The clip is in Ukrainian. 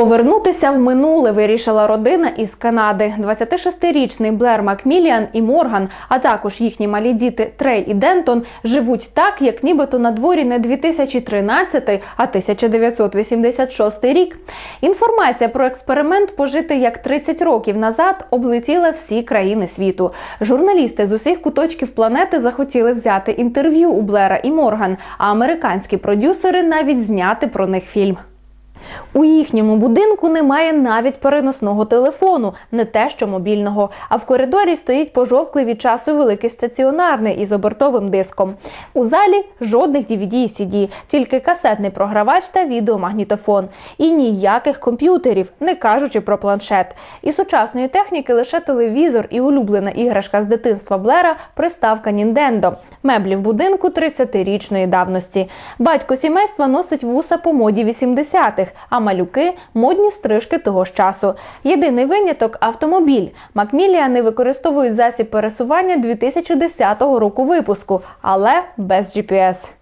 Повернутися в минуле вирішила родина із Канади. 26-річний Блер Макміліан і Морган, а також їхні малі діти Трей і Дентон живуть так, як нібито на дворі не 2013, а 1986 рік. Інформація про експеримент пожити як 30 років назад облетіла всі країни світу. Журналісти з усіх куточків планети захотіли взяти інтерв'ю у Блера і Морган, а американські продюсери навіть зняти про них фільм. У їхньому будинку немає навіть переносного телефону, не те що мобільного. А в коридорі стоїть пожовклий від часу великий стаціонарний із обертовим диском. У залі жодних DVD і CD, тільки касетний програвач та відеомагнітофон. І ніяких комп'ютерів, не кажучи про планшет. І сучасної техніки лише телевізор і улюблена іграшка з дитинства Блера приставка Ніндендо. Меблі в будинку 30-річної давності. Батько сімейства носить вуса по моді 80-х, а малюки модні стрижки того ж часу. Єдиний виняток автомобіль. Макміліани використовують засіб пересування 2010 року випуску, але без GPS.